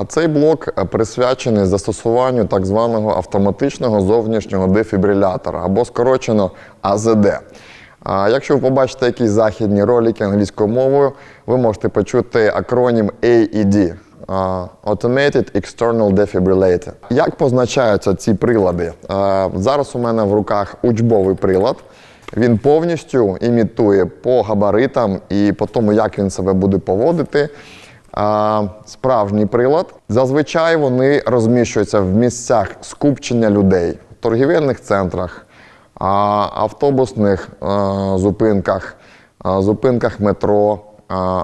А цей блок е, присвячений застосуванню так званого автоматичного зовнішнього дефібрилятора або скорочено АЗД. А Якщо ви побачите якісь західні ролики англійською мовою, ви можете почути акронім AED Automated External Defibrillator. Як позначаються ці прилади? Зараз у мене в руках учбовий прилад. Він повністю імітує по габаритам і по тому, як він себе буде поводити. Справжній прилад. Зазвичай вони розміщуються в місцях скупчення людей, в торгівельних центрах, автобусних зупинках, зупинках метро,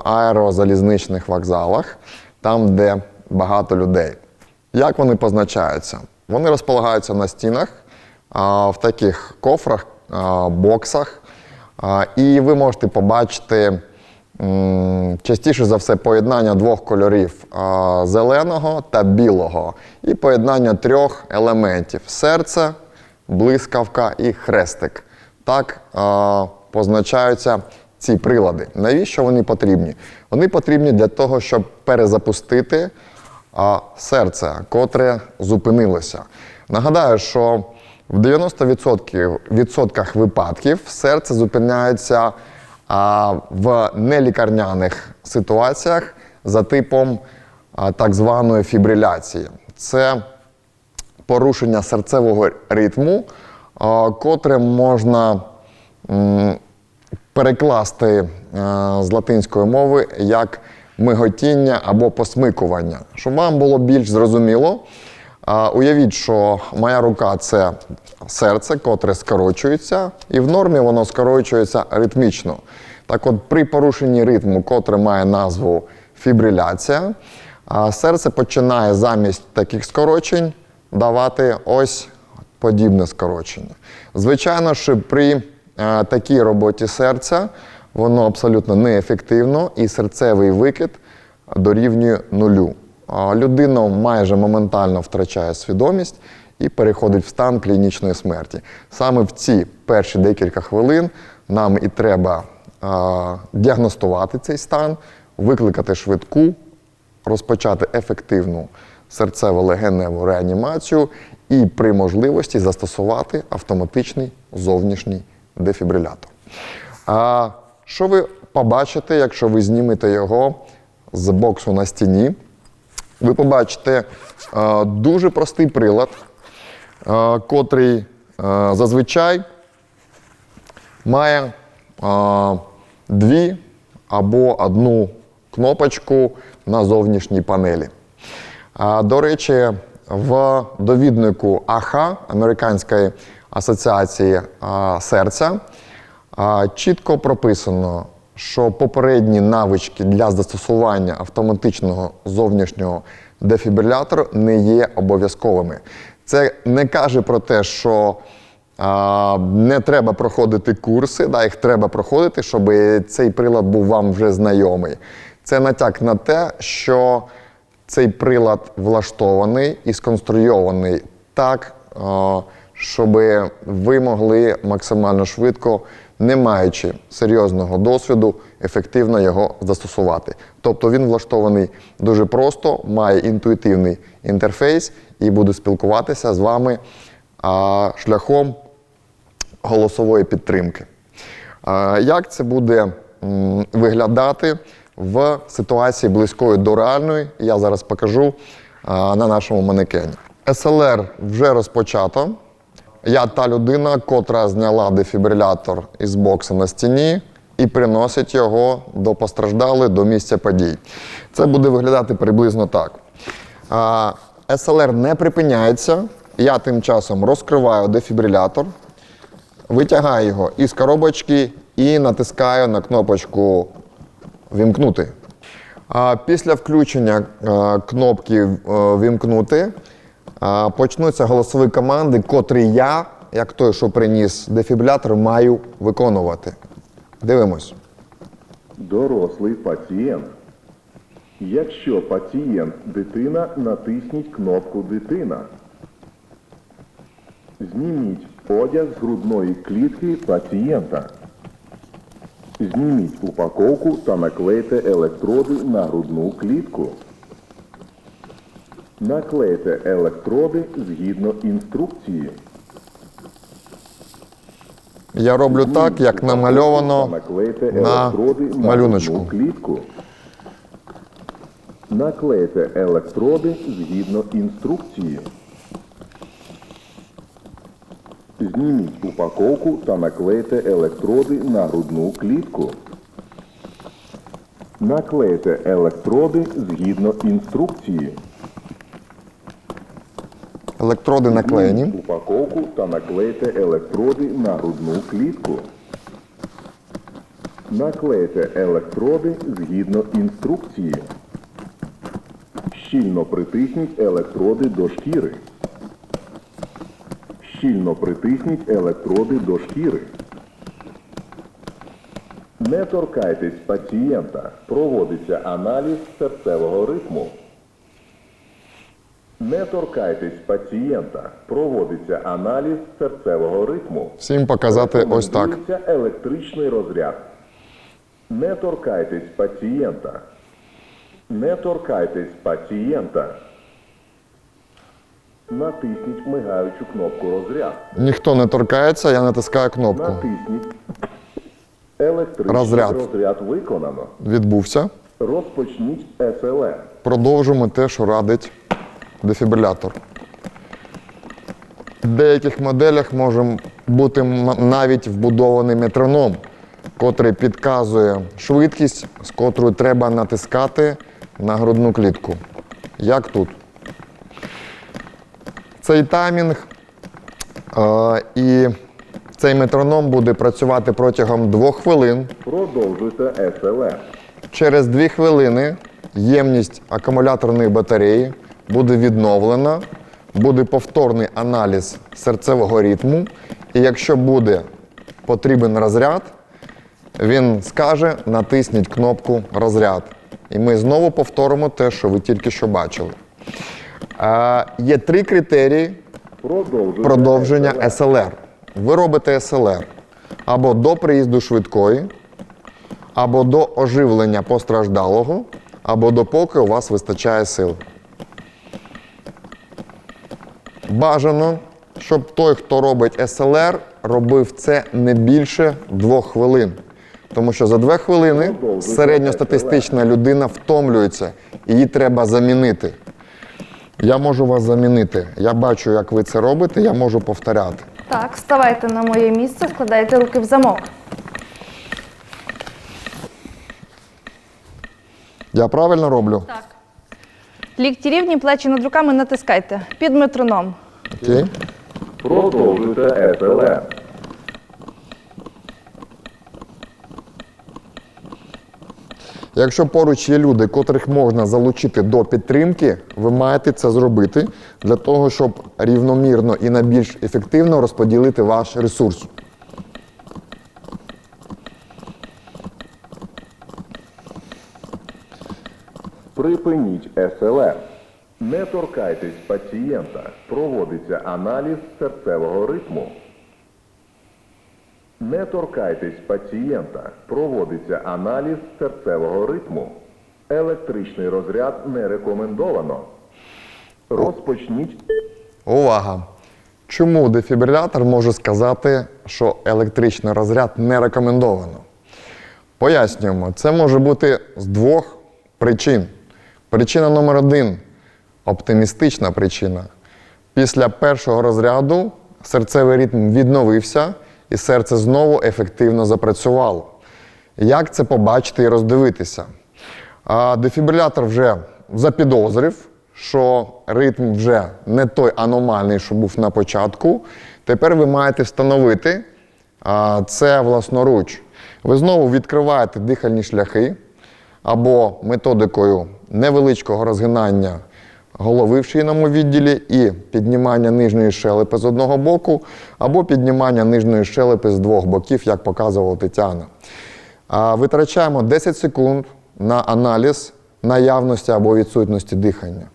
аерозалізничних вокзалах, там, де багато людей. Як вони позначаються? Вони розполагаються на стінах в таких кофрах, боксах, і ви можете побачити частіше за все поєднання двох кольорів зеленого та білого, і поєднання трьох елементів серце, блискавка і хрестик. Так позначаються ці прилади. Навіщо вони потрібні? Вони потрібні для того, щоб перезапустити серце, котре зупинилося. Нагадаю, що в 90% випадків серце зупиняється а, в нелікарняних ситуаціях за типом так званої фібриляції. Це порушення серцевого ритму, котре можна перекласти е, з латинської мови як миготіння або посмикування. Щоб вам було більш зрозуміло, уявіть, що моя рука це серце, котре скорочується, і в нормі воно скорочується ритмічно. Так от, при порушенні ритму, котре має назву фібриляція, серце починає замість таких скорочень давати ось подібне скорочення. Звичайно, що при е, такій роботі серця воно абсолютно неефективно і серцевий викид дорівнює нулю. Людина майже моментально втрачає свідомість і переходить в стан клінічної смерті. Саме в ці перші декілька хвилин нам і треба діагностувати цей стан, викликати швидку, розпочати ефективну серцево-легеневу реанімацію і при можливості застосувати автоматичний зовнішній дефібрилятор. А що ви побачите, якщо ви знімете його з боксу на стіні? Ви побачите е, дуже простий прилад, е, котрий е, зазвичай має дві або одну кнопочку на зовнішній панелі. До речі, в довіднику АХА Американської асоціації серця чітко прописано, що попередні навички для застосування автоматичного зовнішнього дефібрилятору не є обов'язковими. Це не каже про те, що а, не треба проходити курси, да, їх треба проходити, щоб цей прилад був вам вже знайомий. Це натяк на те, що цей прилад влаштований і сконструйований так, а, щоб ви могли максимально швидко, не маючи серйозного досвіду, ефективно його застосувати. Тобто він влаштований дуже просто, має інтуїтивний інтерфейс і буде спілкуватися з вами а, шляхом голосової підтримки. А, Як це буде м, виглядати в ситуації близької до реальної, я зараз покажу а, на нашому манекені. СЛР вже розпочато. Я та людина, котра зняла дефібрилятор із бокса на стіні і приносить його до постраждалої, до місця подій. Це буде виглядати приблизно так. СЛР не припиняється. Я тим часом розкриваю дефібрилятор, витягаю його із коробочки і натискаю на кнопочку Вімкнути. Після включення кнопки е, Вімкнути почнуться голосові команди, котрі я, як той, що приніс дефібрилятор, маю виконувати. Дивимось. Дорослий пацієнт. Якщо пацієнт дитина, натисніть кнопку Дитина. Зніміть одяг з грудної клітки пацієнта. Зніміть упаковку та наклейте електроди на грудну клітку. Наклейте електроди згідно інструкції. Я роблю так, як намальовано на малюночку. клітку. Наклейте електроди згідно інструкції. Зніміть упаковку та наклейте електроди на грудну клітку. Наклейте електроди згідно інструкції. Електроди наклеєні. Упаковку та наклейте електроди на грудну клітку. Наклейте електроди згідно інструкції. Щільно притисніть електроди до шкіри. Щільно притисніть електроди до шкіри. Не торкайтесь пацієнта. Проводиться аналіз серцевого ритму. Не торкайтесь пацієнта. Проводиться аналіз серцевого ритму. Всім показати ось так. Електричний розряд. Не торкайтесь пацієнта. Не торкайтесь пацієнта. Натисніть мигаючу кнопку розряд. Ніхто не торкається, я натискаю кнопку. Натисніть. Електричний Розряд. розряд виконано. Відбувся. Розпочніть СЛР. Продовжимо те, що радить дефібрилятор. В деяких моделях може бути навіть вбудований метроном, котрий підказує швидкість, з котрою треба натискати на грудну клітку. Як тут. Цей таймінг е, і цей метроном буде працювати протягом двох хвилин. Продовжуйте СЛР. Через 2 хвилини ємність акумуляторної батареї буде відновлена, буде повторний аналіз серцевого ритму, і якщо буде потрібен розряд, він скаже натисніть кнопку розряд. І ми знову повторимо те, що ви тільки що бачили. Е, є три критерії продовження СЛР. Ви робите СЛР або до приїзду швидкої, або до оживлення постраждалого, або допоки у вас вистачає сил. Бажано, щоб той, хто робить СЛР, робив це не більше двох хвилин. Тому що за дві хвилини середньостатистична людина втомлюється, її треба замінити. Я можу вас замінити. Я бачу, як ви це робите, я можу повторяти. Так, вставайте на моє місце, складайте руки в замок. Я правильно роблю? Так. Лікті рівні, плечі над руками натискайте. Під метроном. Окей. Продовжуйте СЛР. Якщо поруч є люди, котрих можна залучити до підтримки, ви маєте це зробити для того, щоб рівномірно і найбільш ефективно розподілити ваш ресурс. Припиніть СЛР. Не торкайтесь пацієнта. Проводиться аналіз серцевого ритму. Не торкайтесь пацієнта. Проводиться аналіз серцевого ритму. Електричний розряд не рекомендовано. Розпочніть Увага! Чому дефібрилятор може сказати, що електричний розряд не рекомендовано? Пояснюємо, це може бути з двох причин. Причина номер один оптимістична причина. Після першого розряду серцевий ритм відновився і серце знову ефективно запрацювало. Як це побачити і роздивитися? А дефібрилятор вже запідозрив, що ритм вже не той аномальний, що був на початку. Тепер ви маєте встановити це власноруч. Ви знову відкриваєте дихальні шляхи або методикою невеличкого розгинання голови в шийному відділі і піднімання нижньої щелепи з одного боку, або піднімання нижньої щелепи з двох боків, як показувала Тетяна. Витрачаємо 10 секунд на аналіз наявності або відсутності дихання.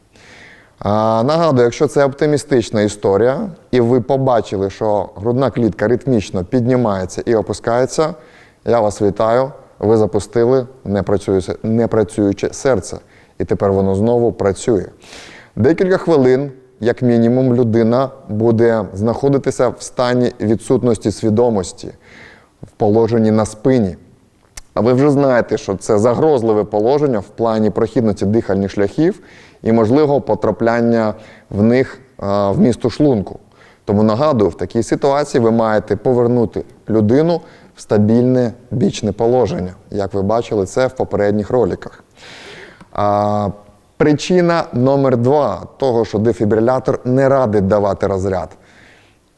Нагадую, якщо це оптимістична історія, і ви побачили, що грудна клітка ритмічно піднімається і опускається, я вас вітаю. Ви запустили непрацююче, непрацююче серце, і тепер воно знову працює. Декілька хвилин, як мінімум, людина буде знаходитися в стані відсутності свідомості, в положенні на спині. А ви вже знаєте, що це загрозливе положення в плані прохідності дихальних шляхів і можливого потрапляння в них в місту шлунку. Тому нагадую, в такій ситуації ви маєте повернути людину в стабільне бічне положення, як ви бачили це в попередніх роликах. А, причина номер два того, що дефібрилятор не радить давати розряд,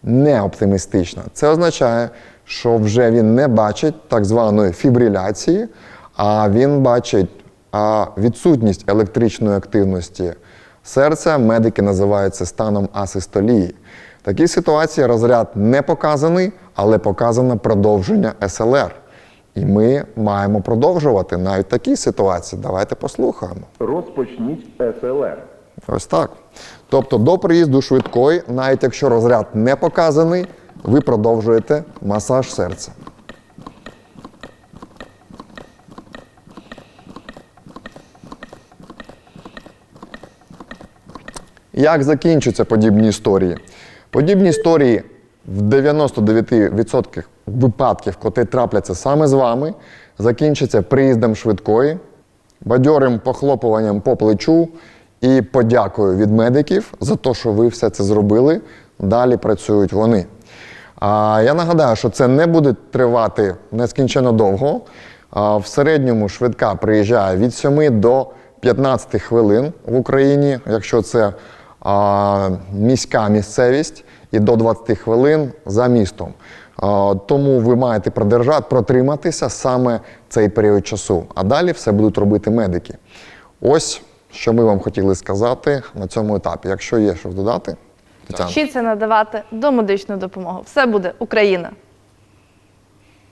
не оптимістична. Це означає, що вже він не бачить так званої фібриляції, а він бачить відсутність електричної активності серця. Медики називають це станом асистолії. В такій ситуації розряд не показаний, але показано продовження СЛР. І ми маємо продовжувати навіть в такій ситуації. Давайте послухаємо. Розпочніть СЛР. Ось так. Тобто до приїзду швидкої, навіть якщо розряд не показаний, ви продовжуєте масаж серця. Як закінчуються подібні історії? Подібні історії в 99% випадків, котрі трапляться саме з вами, закінчаться приїздом швидкої, бадьорим похлопуванням по плечу і подякою від медиків за те, що ви все це зробили. Далі працюють вони. А я нагадаю, що це не буде тривати нескінченно довго. А, в середньому швидка приїжджає від 7 до 15 хвилин в Україні, якщо це міська місцевість, і до 20 хвилин за містом. Тому ви маєте продержати, протриматися саме цей період часу. А далі все будуть робити медики. Ось що ми вам хотіли сказати на цьому етапі. Якщо є що додати, Тетяна. Вчіться надавати домедичну допомогу. Все буде Україна.